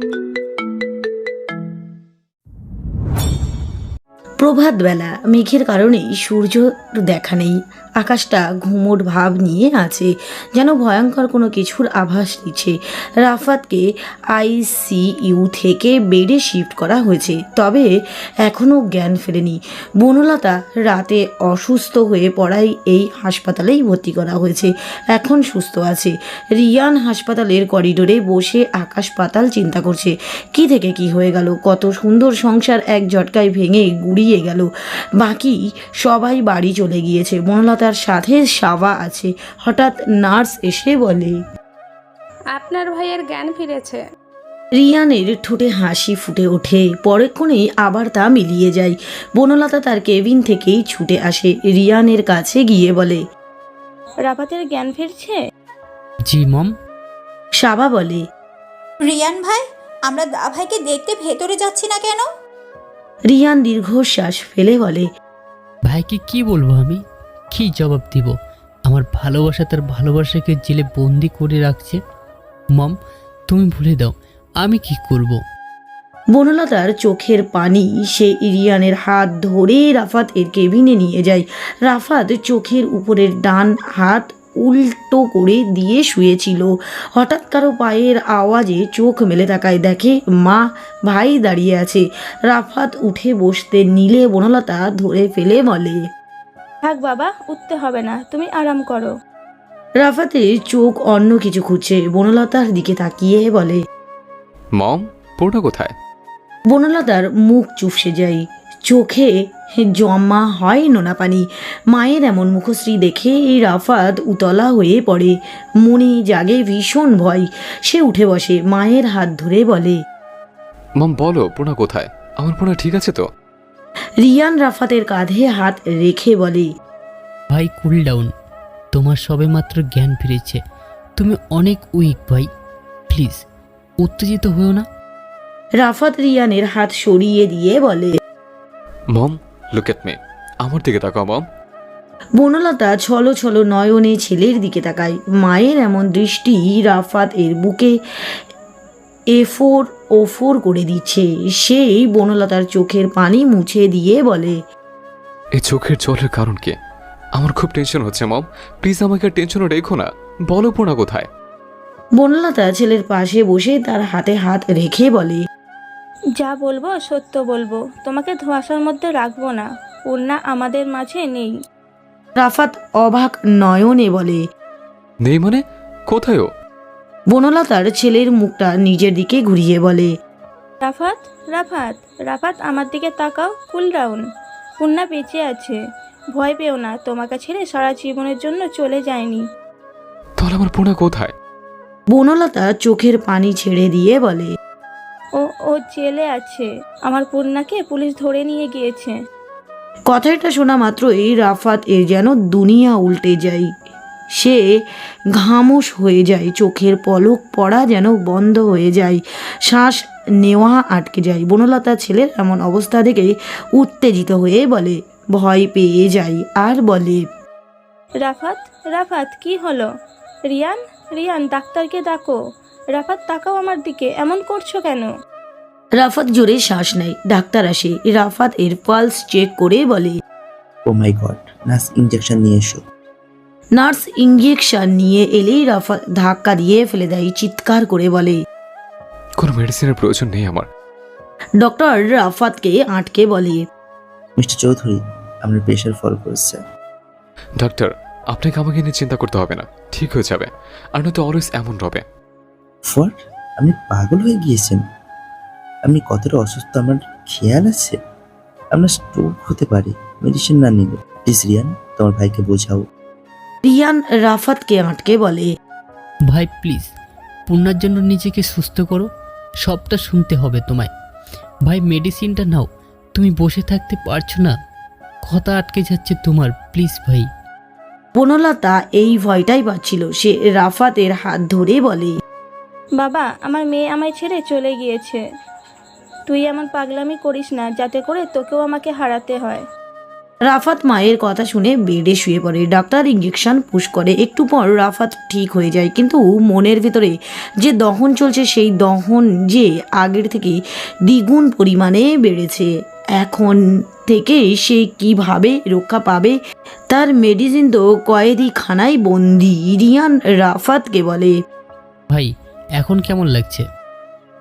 Thank you. প্রভাতবেলা মেঘের কারণেই সূর্য দেখা নেই। আকাশটা ঘুমোট ভাব নিয়ে আছে, যেন ভয়ঙ্কর কোনো কিছুর আভাস দিচ্ছে। রাফাতকে আইসিইউ থেকে বেডে শিফট করা হয়েছে, তবে এখনও জ্ঞান ফেরেনি। বনলতা রাতে অসুস্থ হয়ে পড়ায় এই হাসপাতালেই ভর্তি করা হয়েছে, এখন সুস্থ আছে। রিয়ান হাসপাতালের করিডোরে বসে আকাশ পাতাল চিন্তা করছে, কি থেকে কি হয়ে গেল? কত সুন্দর সংসার এক ঝটকায় ভেঙে গুড়িয়ে গেল। বাকি সবাই বাড়ি চলে গিয়েছে। বনলতার সাথে সাবা আছে। হঠাৎ নার্স এসে বলে আপনার ভাইয়ের জ্ঞান ফিরেছে। রিয়ানের ঠোঁটে হাসি ফুটে ওঠে। পরেক্ষণেই আবার তা মিলিয়ে যায়। বনলতা তার কেবিন থেকেই ছুটে আসে। রিয়ানের কাছে গিয়ে বলে রাফাতের জ্ঞান ফিরছে? জি মম। সাবা বলে রিয়ান ভাই আমরা দা ভাইকে দেখতে ভেতরে যাচ্ছি না কেন? রিয়ান দীর্ঘশ্বাস ফেলে বলে ভাইকে কি বলব আমি? কি জবাব দিব? আমার ভালোবাসা তার ভালোবাসাকে জেলে বন্দি করে রাখছে। মম তুমি ভুলে দাও আমি কি করব। বনলতার চোখের পানি সে রিয়ানের হাত ধরে রাফাত এর কেবিনে নিয়ে যায়। রাফাত চোখের উপরের ডান হাত উল্টো করে দিয়ে শুয়েছিল। হঠাৎ কারও পায়ের আওয়াজে চোখ মেলে তাকায় দেখে মা ভাই দাঁড়িয়ে আছে। রাফাত উঠে বসতে নিলে বনলতা ধরে ফেলে বলে থাক বাবা উঠতে হবে না তুমি আরাম করো। রাফাতের চোখ অন্য কিছু খুঁজছে বনলতার দিকে তাকিয়ে বলে মম পূর্ণ কোথায়? বনলতার মুখ চুপসে যায়। চোখে জমা হয় নোনা পানি মায়ের এমন মুখশ্রী দেখে এই রাফাত উতলা হয়ে পড়ে। মনে জাগে ভীষণ ভয়। সে উঠে বসে মায়ের হাত ধরে বলে মম বলো পূর্ণা কোথায়? আমার পূর্ণা ঠিক আছে তো? রিয়ান রাফাতের কাঁধে হাত রেখে বলে ভাই কুল ডাউন তোমার সবে মাত্র জ্ঞান ফিরেছে। তুমি অনেক উইক ভাই। প্লিজ উত্তেজিত হয়েও না। রাফাত রিয়ানের হাত সরিয়ে দিয়ে বলে মম লুক এট মি আমার দিকে তাকাও মম। বনলতা ছলো ছলো নয়নে ছেলের দিকে তাকায়। মায়ের এমন দৃষ্টি রাফাত এর বুকে এফোর ওফোর করে দিচ্ছে। সেই বনলতার চোখের পানি মুছে দিয়ে বলে এই চোখের জলের কারণ কি? আমার খুব টেনশন হচ্ছে মম। প্লিজ আমাকে আর টেনশনও রেখো না। বলো পূর্ণা কোথায়? বনলতা ছেলের পাশে বসে তার হাতে হাত রেখে বলে যা বলব সত্য বলব। তোমাকে ধোঁয়াশার মধ্যে রাখব না। পূর্ণা আমাদের মাঝে নেই। রাফাত অবাক নয়নে বলে নেই মানে? কোথায় ও? বনলতার ছেলের মুখটা নিজের দিকে ঘুরিয়ে বলে রাফাত রাফাত রাফাত আমার দিকে তাকাও কুল ডাউন পূর্ণা বেঁচে আছে। ভয় পেও না তোমাকে ছেড়ে সারা জীবনের জন্য চলে যায়নি। তাহলে আমার পূর্ণা কোথায়? বনলতা চোখের পানি ছেড়ে দিয়ে বলে ও ও জেলে আছে। আমার পূর্ণাকে পুলিশ ধরে নিয়ে গিয়েছে। কথাটা শোনা মাত্রই রাফাত এর যেন দুনিয়া উল্টে যায়। সে ঘামস হয়ে যায় চোখের পলক পড়া যেন বন্ধ হয়ে যায় শ্বাস নেওয়া আটকে যায়। বনলতা ছেলের এমন অবস্থা দেখে উত্তেজিত হয়ে বলে ভয় পেয়ে যায় আর বলে রাফাত রাফাত কি হলো? রিয়ান রিয়ান ডাক্তারকে ডাকো। রাফাত তাকাও আমার দিকে। এমন করছ কেন? রাফাত জোরে শ্বাস নেয়। ডাক্তার আসে। রাফাত এর পালস চেক করে বলে oh my god nurse injection নিয়ে এসো। নার্স ইঞ্জেকশন নিয়ে এলেই রাফাত ধাক্কা দিয়ে ফেলে দেয় চিৎকার করে বলে কোনো মেডিসিনের প্রয়োজন নেই আমার। ডক্টর রাফাতকে আটকে বলে মিস্টার চৌধুরী আপনার প্রেশার ফল করেছে। ডাক্তার আপনাকে আমাকে নিয়ে চিন্তা করতে হবে না। ঠিক হয়ে যাবে। আর নয়তো অলওয়েজ এমন হবে হোয়াট আপনি পাগল হয়ে গিয়েছেন। আপনি কতটা অসুস্থ আমার খেয়াল আছে। আপনার স্ট্রোক হতে পারে মেডিসিন না নিলে। প্লিজ রিয়ান তোমার ভাইকে বোঝাও। রিয়ান রাফাতকে আটকে বলে ভাই প্লিজ পূর্ণার জন্য নিজেকে সুস্থ করো সবটা শুনতে হবে তোমায়। ভাই মেডিসিনটা নাও তুমি বসে থাকতে পারছ না। কথা আটকে যাচ্ছে তোমার প্লিজ ভাই। বনলতা এই ভয়টাই পাচ্ছিল। সে রাফাতের হাত ধরে বলে বাবা আমার মেয়ে আমায় ছেড়ে চলে গিয়েছে। তুই এমন পাগলামি করিস না যাতে করে তোকেও আমাকে হারাতে হয়। রাফাত মায়ের কথা শুনে বেডে শুয়ে পড়ে। ডাক্তার ইঞ্জেকশন পুশ করে। একটু পর রাফাত ঠিক হয়ে যায় কিন্তু মনের ভিতরে যে দহন চলছে সেই দহন যে আগের থেকে দ্বিগুণ পরিমাণে বেড়েছে। এখন থেকে সে কীভাবে রক্ষা পাবে তার মেডিসিন তো কয়েদি খানায় বন্দি রিয়ান রাফাতকে বলে। ভাই এখন কেমন লাগছে?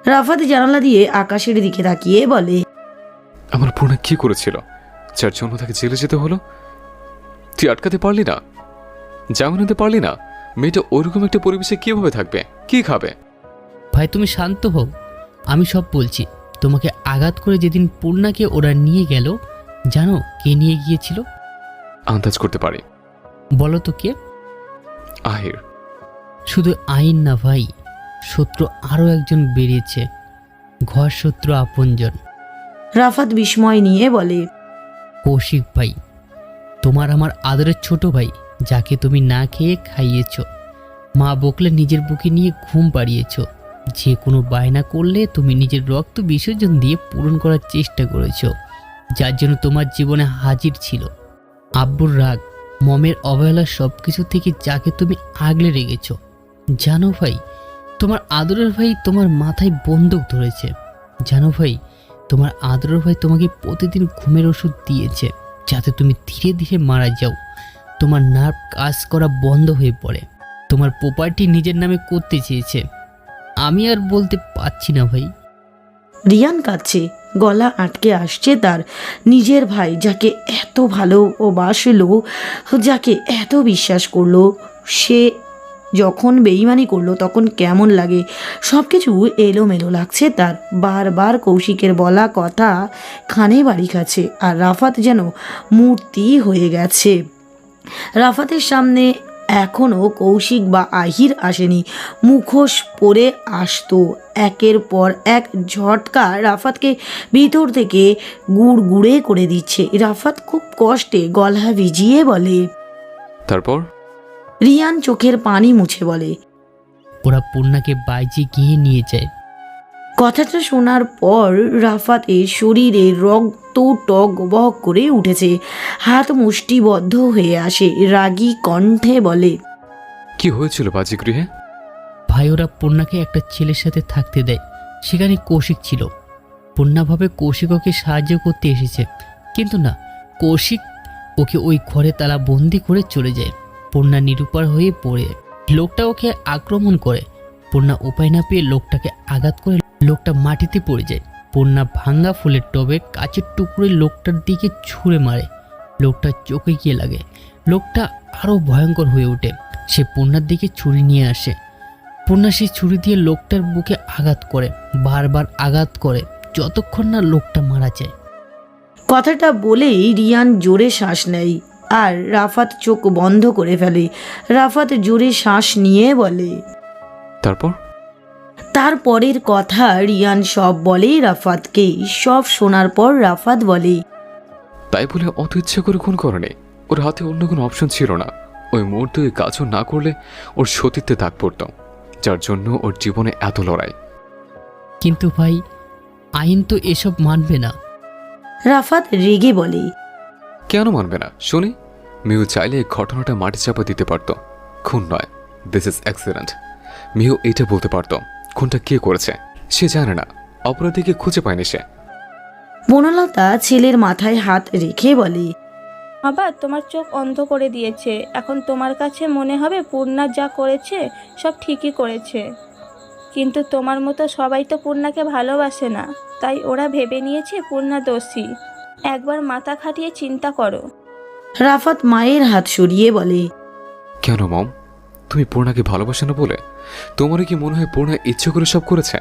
রাফাত জানালা দিয়ে আকাশের দিকে তাকিয়ে বলে আমার পূর্ণা কি করেছিল? যার জন্য তাকে জেলে যেতে হলো? তুই আটকাতে পারলি না? জামিন হতে পারলি না? মেয়েটা ওইরকম একটা পরিবেশে কীভাবে থাকবে? কি খাবে? ভাই তুমি শান্ত হও। আমি সব বলছি। তোমাকে আঘাত করে যেদিন পূর্ণাকে ওরা নিয়ে গেল জানো কে নিয়ে গিয়েছিল? আন্দাজ করতে পারি। বলো তো কে? আহির। শুধু আইন না ভাই। শত্রু আরও একজন বেরিয়েছে। ঘর শত্রু আপনজন। রাফাত বিস্ময় নিয়ে বলে কৌশিক ভাই তোমার আমার আদরের ছোট ভাই যাকে তুমি না খেয়ে খাইয়েছ। মা বকলে নিজের বুকে নিয়ে ঘুম পাড়িয়েছ। যে কোনো বায়না করলে তুমি নিজের রক্ত বিসর্জন দিয়ে পূরণ করার চেষ্টা করেছ যার জন্য তোমার জীবনে হাজির ছিল। আব্বুর রাগ মমের অবহেলা সব কিছু থেকে যাকে তুমি আগলে রেখেছ। জানো ভাই তোমার আদরের ভাই তোমার মাথায় বন্দুক ধরেছে। জানো ভাই, তোমার আদরের ভাই তোমাকে প্রতিদিন ঘুমের ওষুধ দিয়েছে, যাতে তুমি ধীরে ধীরে মারা যাও। তোমার নার্ভ কাজ করা বন্ধ হয়ে পড়ে। তোমার প্রপার্টি নিজের নামে করতে চেয়েছে। আমি আর বলতে পারছি না ভাই। রিয়ান কাঁদছে, গলা আটকে আসছে তার নিজের ভাই, যাকে এত ভালো ও বাসলো যাকে এত বিশ্বাস করল, সে যখন বেইমানি করল তখন কেমন লাগে? সব কিছু এলোমেলো লাগছে তার। বারবার কৌশিকের বলা কথা খানে বাড়ি খাচ্ছে আর রাফাত যেন মূর্তি হয়ে গেছে। রাফাতের সামনে এখনও কৌশিক বা আহির আসেনি। মুখোশ পরে আসতো। একের পর এক ঝটকা রাফাতকে ভিতর থেকে গুড় গুড়ে করে দিচ্ছে। রাফাত খুব কষ্টে গলা ভিজিয়ে বলে, তারপর? রিয়ান চোখের পানি মুছে বলে। ওরা পূর্ণাকে বাইজে গিয়ে নিয়ে যায়। কথাটা শোনার পর রাফাতের শরীরে রক্ত টক বক করে উঠেছে। হাত মুষ্টিবদ্ধ হয়ে আসে রাগী কণ্ঠে বলে কি হয়েছিল বাজি গৃহে ভাই ওরা পূর্ণাকে একটা ছেলের সাথে থাকতে দেয়। সেখানে কৌশিক ছিল। পূর্ণা ভাবে কৌশিক ওকে সাহায্য করতে এসেছে। কিন্তু না কৌশিক ওকে ওই ঘরে তালা বন্দি করে চলে যায়। পূর্ণা নিরুপার হয়ে পড়ে। লোকটা ওকে আক্রমণ করে। পূর্ণা উপায় না পেয়ে লোকটাকে আঘাত করে লোকটা মাটিতে পড়ে যায়। পূর্ণা ভাঙ্গা ফুলের টবে কাচের টুকরে লোকটার দিকে ছুঁড়ে মারে। লোকটা চোখে গিয়ে লাগে। লোকটা আরও ভয়ঙ্কর হয়ে ওঠে। সে পূর্ণার দিকে ছুরি নিয়ে আসে। পূর্ণা সেই ছুরি দিয়ে লোকটার বুকে আঘাত করে, বারবার আঘাত করে, যতক্ষণ না লোকটা মারা যায়। কথাটা বলেই রিয়ান জোরে শ্বাস নেয়। আর রাফাত চোখ বন্ধ করে ফেলে। রাফাত জোরে শ্বাস নিয়ে বলে তারপর? তারপরের কথা রিয়ান সব বলে রাফাতকে। সব শোনার পর রাফাত বলে তাই বলে অত ইচ্ছে করে খুন করেনি। ওর হাতে অন্য কোনো অপশন ছিল না। ওই মুহূর্তে ওই কাজও না করলে ওর সতীত্বে দাগ পড়ত যার জন্য ওর জীবনে এত লড়াই। কিন্তু ভাই আইন তো এসব মানবে না। রাফাত রেগে বলে কেন মানবে না? শুনি। মিহু চাইলে ঘটনাটা মাটি চাপা দিতে পারত। খুন নয়। দিস ইজ অ্যাক্সিডেন্ট মিহু এটা বলতে পারত। খুনটা কে করেছে? সে জানে না। অপরাধীকে খুঁজে পায়নি সে। বনলতা ছেলের মাথায় হাত রেখে বলে বাবা তোমার চোখ অন্ধ করে দিয়েছে। এখন তোমার কাছে মনে হবে পূর্ণা যা করেছে সব ঠিকই করেছে। কিন্তু তোমার মতো সবাই তো পূর্ণাকে ভালোবাসে না। তাই ওরা ভেবে নিয়েছে পূর্ণা দোষী। একবার মাথা খাটিয়ে চিন্তা করো। রাফাত মায়ের হাত সরিয়ে বলে কেন মম? তুমি পূর্ণাকে ভালোবাসো না বলে? তোমারও কি মনে হয় পূর্ণা ইচ্ছে করে সব করেছে?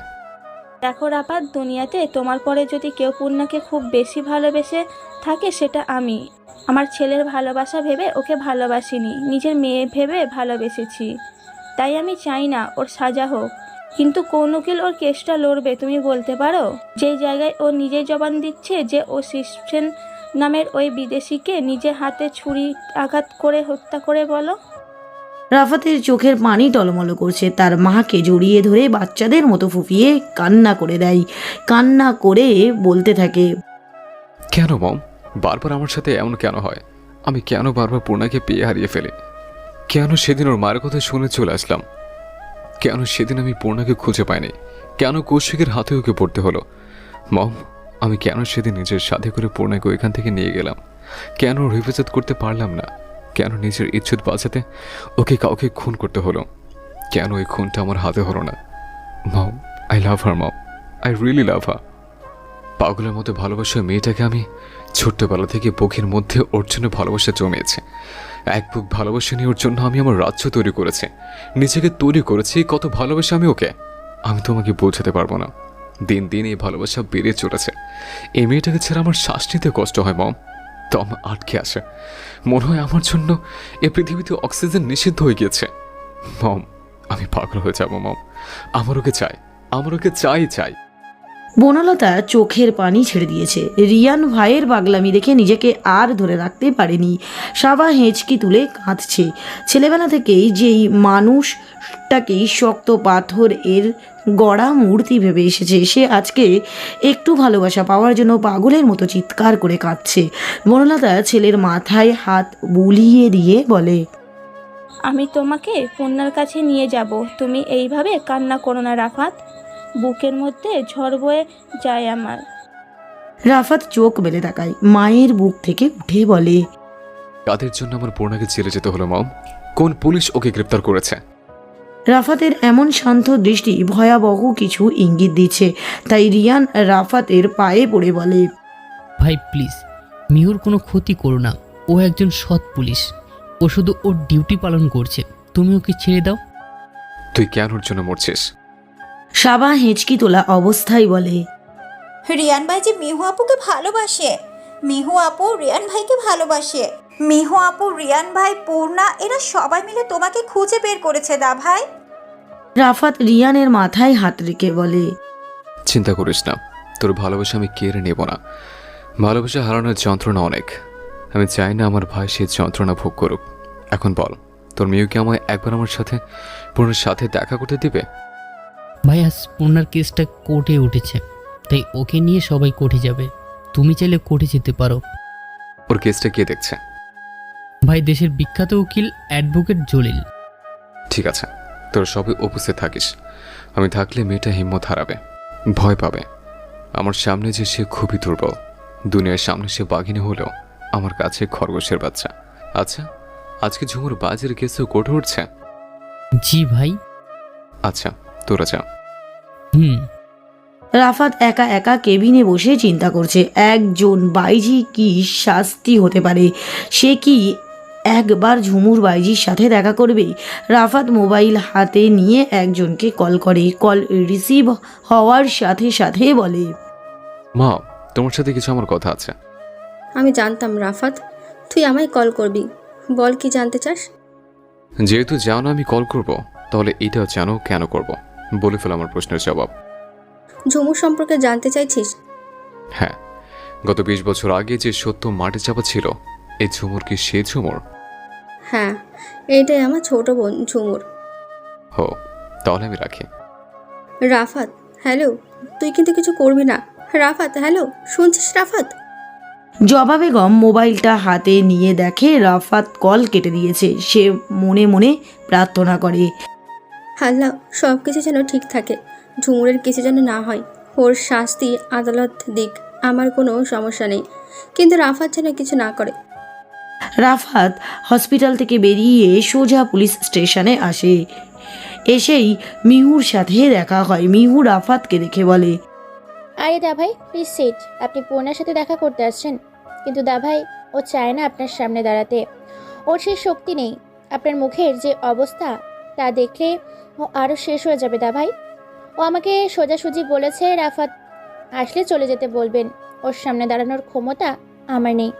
দেখো রাফাত দুনিয়াতে তোমার পরে যদি কেউ পূর্ণাকে খুব বেশি ভালোবেসে থাকে সেটা আমি। আমার ছেলের ভালোবাসা ভেবে ওকে ভালোবাসিনি নিজের মেয়ে ভেবে ভালোবেসেছি। তাই আমি চাই না ওর সাজা হোক। কিন্তু কোন উকিল ওর কেসটা লড়বে তুমি বলতে পারো? যেই জায়গায় ও নিজেই জবান দিচ্ছে যে ও সিস্টেন নামের ওই বিদেশিকে নিজের হাতে ছুরি আঘাত করে হত্যা করে বলো। রাফাতের চোখের পানি টলমল করছে। তার মাকে জড়িয়ে ধরে বাচ্চাদের মতো ফুফিয়ে কান্না করে দেয়। কান্না করে বলতে থাকে। কেন মম? বারবার আমার সাথে এমন কেন হয়? আমি কেন বারবার পূর্ণাকে পেয়ে হারিয়ে ফেলি? কেন সেদিন ওর মায়ের কথা শুনে চলে আসলাম? কেন সেদিন আমি পূর্ণাকে খুঁজে পাইনি? কেন কৌশিকের হাতে ওকে পড়তে হলো? মম, আমি কেন সেদিন নিজের সাথে করে পূর্ণাকে ওইখান থেকে নিয়ে গেলাম? কেন হেফাজত করতে পারলাম না? কেন নিজের ইচ্ছুত বাঁচাতে ওকে কাউকে খুন করতে হলো? কেন ওই খুনটা আমার হাতে হলো না? Mom I love her mom. I really love her পাগলের মতো ভালোবাসা মেয়েটাকে আমি ছোট্টবেলা থেকে বুকের মধ্যে ওর জন্য ভালোবাসা জমিয়েছে। এক বুক ভালোবাসা নিয়ে ওর জন্য আমি আমার রাজ্য তৈরি করেছি। নিজেকে তৈরি করেছি, কত ভালোবাসা আমি ওকে? আমি তোমাকে বোঝাতে পারব না। দিন দিন এই ভালোবাসা বেড়ে চলেছে। এই মেয়েটাকে ছাড়া আমার শ্বাস নিতে কষ্ট হয়, মম। দম আটকে আসে। মনে হয় আমার জন্য এ পৃথিবীতে অক্সিজেন নিষিদ্ধ হয়ে গিয়েছে। মম, আমি পাগল হয়ে যাব, মম। আমার ওকে চাই। আমার ওকে চাই চাই। বনলতা চোখের পানি ছেড়ে দিয়েছে। রিয়ান ভাইয়ের পাগলামি দেখে নিজেকে আর ধরে রাখতে পারেনি। সাবা হেঁচকি তুলে কাঁদছে। ছেলেবেলা থেকেই যেই মানুষটাকেই শক্ত পাথর এর গড়া মূর্তি ভেবে এসেছে, সে আজকে একটু ভালোবাসা পাওয়ার জন্য পাগলের মতো চিৎকার করে কাঁদছে। বনলতা ছেলের মাথায় হাত বুলিয়ে দিয়ে বলে, আমি তোমাকে পূর্ণার কাছে নিয়ে যাব। তুমি এইভাবে কান্না করো না রাফাত। বুকের মধ্যে ঝড় বয়ে যায় আমার। রাফাত চোখ মেলে তাকায় মায়ের বুক থেকে উঠে বলে কাদের জন্য আমার পূর্ণাকে জেলে যেতে হলো মম? কোন পুলিশ ওকে গ্রেপ্তার করেছে? রাফাতের এমন শান্ত দৃষ্টি ভয়াবহ কিছু ইঙ্গিত দিচ্ছে। তাই রিয়ান রাফাতের পায়ে পড়ে বলে ভাই প্লিজ মিহুর কোনো ক্ষতি করো না। ও একজন সৎ পুলিশ। ও শুধু ওর ডিউটি পালন করছে। তুমি ওকে ছেড়ে দাও। তুই কেন ওর জন্য মরছিস? সাবা হেঁচকি তোলা অবস্থায় বলে রিয়ান ভাই যে মেহু আপুকে ভালোবাসে মেহু আপু রিয়ান ভাইকে ভালোবাসে। মেহু আপু রিয়ান ভাই পূর্ণা এরা সবাই মিলে তোমাকে খুঁজে বের করেছে দা ভাই। রাফাত রিয়ানের মাথায় হাত রেখে বলে চিন্তা করিস না তোর ভালোবাসা আমি কেড়ে নেব না। ভালোবাসা হারানোর যন্ত্রণা অনেক। আমি চাই না আমার ভাই সে যন্ত্রণা ভোগ করুক। এখন বল তোর মেয়েকে আমায় একবার আমার সাথে পূর্ণের সাথে দেখা করতে দিবে? ভাই আজ পূর্ণার কেসটা কোর্টে উঠেছে তাই ওকে নিয়ে সবাই কোর্টে যাবে। তুমি চাইলে কোর্টে যেতে পারো। ওর কেসটা কে দেখছে? ভাই দেশের বিখ্যাত উকিল অ্যাডভোকেট জলিল। ঠিক আছে তোর সবে উপস্থিত থাকিস। আমি থাকলে মেয়েটা হিম্মত হারাবে ভয় পাবে। আমার সামনে যে সে খুবই দুর্বল দুনিয়ার সামনে সে বাঘিনী হলেও আমার কাছে খরগোশের বাচ্চা। আচ্ছা আজকে ঝুমুর বাজের কেসও কোর্টে উঠছে? জি ভাই। আচ্ছা তোরা যা। হুম। রাফাত একা একা কেবিনে বসে চিন্তা করছে একজন বাইজি কি শাস্তি হতে পারে? সে কি একবার ঝুমুর বাইজির সাথে দেখা করবে? রাফাত মোবাইল হাতে নিয়ে একজনকে কল করে কল রিসিভ হওয়ার সাথে সাথে বলে মা তোমার সাথে কিছু আমার কথা আছে। আমি জানতাম রাফাত তুই আমায় কল করবি। বল কি জানতে চাস? যেহেতু জানো আমি কল করব তাহলে এটাও জানো কেন করব। বলে ফেল আমার প্রশ্নের জবাব। ঝুমুর সম্পর্কে জানতে চাইছিস? হ্যাঁ। গত বিশ বছর আগে যে সত্য মাটি চাপা ছিল এই ঝুমুর কি সে ঝুমুর? হ্যাঁ এইটাই আমার ছোট বোন ঝুমুর। হো তাহলে আমি রাখি। রাফাত হ্যালো তুই কিন্তু কিছু করবি না। রাফাত হ্যালো শুনছিস রাফাত? জবাবে গম মোবাইলটা হাতে নিয়ে দেখে রাফাত কল কেটে দিয়েছে। সে মনে মনে প্রার্থনা করে আল্লাহ সব কিছু যেন ঠিক থাকে। ঝুমুরের কিছু যেন না হয় ওর শাস্তি আদালত দিক আমার কোনো সমস্যা নেই। কিন্তু রাফাত যেন কিছু না করে। রাফাত হসপিটাল থেকে বেরিয়ে সোজা পুলিশ স্টেশনে আসে। এসেই মিহুর সাথে দেখা হয়। মিহু রাফাতকে দেখে বলে আরে দাভাই প্লিজ সিট আপনি পূর্ণার সাথে দেখা করতে আসছেন। কিন্তু দাভাই ও চায় না আপনার সামনে দাঁড়াতে। ওর সেই শক্তি নেই। আপনার মুখের যে অবস্থা তা দেখলে আরও শেষ হয়ে যাবে দা ভাই ও আমাকে সোজাসুজি বলেছে রাফাত আসলে চলে যেতে বলবেন। ওর সামনে দাঁড়ানোর ক্ষমতা আমার নেই।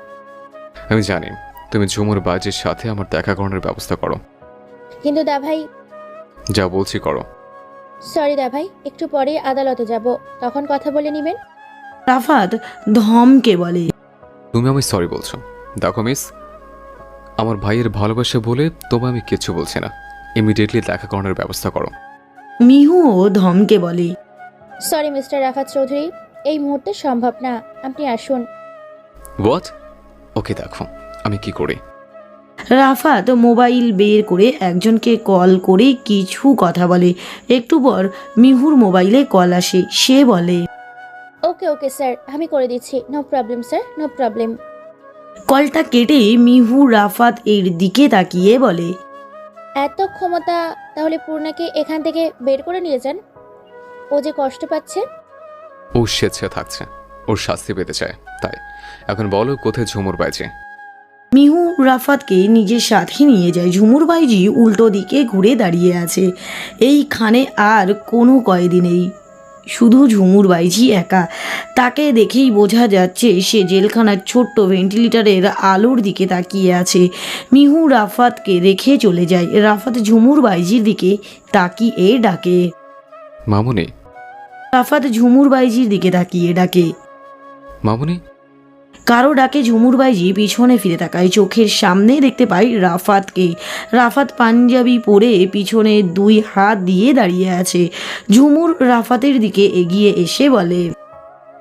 আমি জানি তুমি ঝুমুর বাজের সাথে আমার দেখা করানোর ব্যবস্থা করো। কিন্তু দা ভাই যা বলছি করো। সরি দা ভাই একটু পরে আদালতে যাব। তখন কথা বলে নেবেন? রাফাত ধমকে বলে। তুমি আমি সরি বলছো। দেখো মিস আমার ভাইয়ের ভালোবাসা বলে তবে আমি কিচ্ছু বলছি না। ইমিডিয়েটলি দেখা করানোর ব্যবস্থা করো। মিহুও ধমকে বলে সরি মিস্টার রাফাত চৌধুরী এই মুহূর্তে সম্ভব না। আপনি আসুন। হোয়াট ওকে দেখো আমি কি করি? রাফাত মোবাইল বের করে একজনকে কল করে কিছু কথা বলে। একটু পর মিহুর মোবাইলে কল আসে সে বলে ওকে ওকে স্যার আমি করে দিচ্ছি। No problem sir no problem কলটা কেটে মিহু রাফাত এর দিকে তাকিয়ে বলে এত ক্ষমতা তাহলে পূর্ণাকে এখান থেকে বের করে নিয়ে যান। ও যে কষ্ট পাচ্ছে। ও স্বেচ্ছা থাকছে। ওর শাস্তি পেতে চায় তাই। এখন বলো কোথায় ঝুমুর বাইজে মিহু রাফাতকে নিজের সাথে নিয়ে যায়। ঝুমুর বাইজি উল্টো দিকে ঘুরে দাঁড়িয়ে আছে। এইখানে আর কোনো কয়েদি নেই। শুধু ঝুমুর বাইজি একা। তাকে দেখেই বোঝা যাচ্ছে সে জেলখানার ছোট্ট ভেন্টিলেটারের আলোর দিকে তাকিয়ে আছে। মিহু রাফাতকে রেখে চলে যায়। রাফাত ঝুমুর বাইজির দিকে তাকিয়ে ডাকে। মামুনি। রাফাত ঝুমুর বাইজির দিকে তাকিয়ে ডাকে। মামুনি। কারও ডাকে ঝুমুর বাইজি পিছনে ফিরে তাকায় চোখের সামনে দেখতে পাই রাফাতকে। রাফাত পাঞ্জাবি পরে পিছনে দুই হাত দিয়ে দাঁড়িয়ে আছে। ঝুমুর রাফাতের দিকে এগিয়ে এসে বলে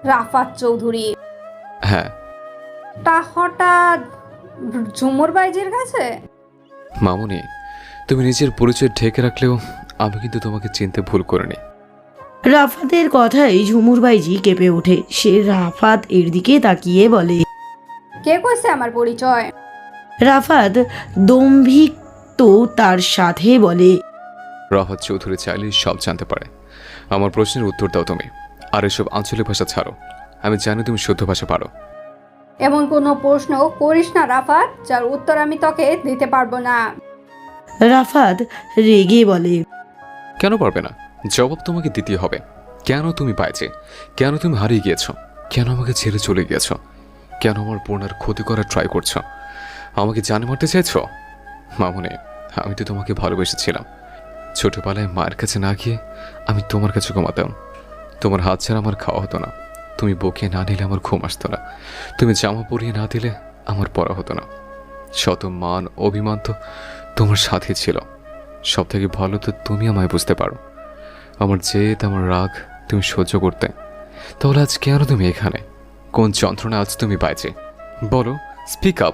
রাফাত চৌধুরী হ্যাঁ। তা হঠাৎ ঝুমুর বাইজির কাছে? মামুনি তুমি নিজের পরিচয় ঢেকে রাখলেও আমি কিন্তু তোমাকে চিনতে ভুল করিনি। রাফাতের কথায় ঝুমুর বাইজি কেঁপে ওঠে। সে রাফাত এর দিকে তাকিয়ে বলে কে কইছে আমার পরিচয়? রাফাত দম্ভিক তো তার সাথে বলে রাহাত চৌধুরী চাইলে সব জানতে পারে। আমার প্রশ্নের উত্তর দাও তুমি আর এসব আঞ্চলিক ভাষা ছাড়ো। আমি জানি তুমি শুদ্ধ ভাষা পারো। এমন কোনো প্রশ্ন করিস না রাফাত যার উত্তর আমি তোকে দিতে পারব না। রাফাত রেগে বলে কেন পারবে না? জবাব তোমাকে দিতে হবে। কেন তুমি পাইছে? কেন তুমি হারিয়ে গিয়েছো? কেন আমাকে ছেড়ে চলে গিয়েছো? কেন আমার বোনার ক্ষতি করার ট্রাই করছ? আমাকে জানে মারতে চাইছো? মামুনে, আমি তো তোমাকে ভালোবেসেছিলাম। ছোটবেলায় মায়ের কাছে না গিয়ে আমি তোমার কাছে ঘুমাতাম। তোমার হাত ছাড়া আমার খাওয়া হতো না। তুমি বকে না নিলে আমার ঘুম আসতো না। তুমি জামা পরিয়ে না দিলে আমার পড়া হতো না। শত মান অভিমান তো তোমার সাথে ছিল। সব থেকে ভালো তো তুমি আমায় বুঝতে পারো। আমার জেদ, আমার রাগ তুমি সহ্য করতে। তাহলে আজ কেন তুমি এখানে? কোন যন্ত্রণা আজ তুমি পাইছে? বলো স্পিক আপ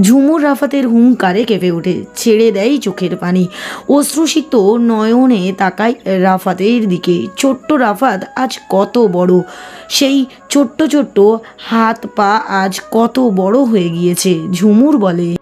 ঝুমুর রাফাতের হুঙ্কারে কেঁপে ওঠে, ছেড়ে দেয় চোখের পানি। অশ্রুসিক্ত নয়নে তাকায় রাফাতের দিকে। ছোট্ট রাফাত আজ কত বড়? সেই ছোট্ট ছোট্ট হাত পা আজ কত বড় হয়ে গিয়েছে, ঝুমুর বলে।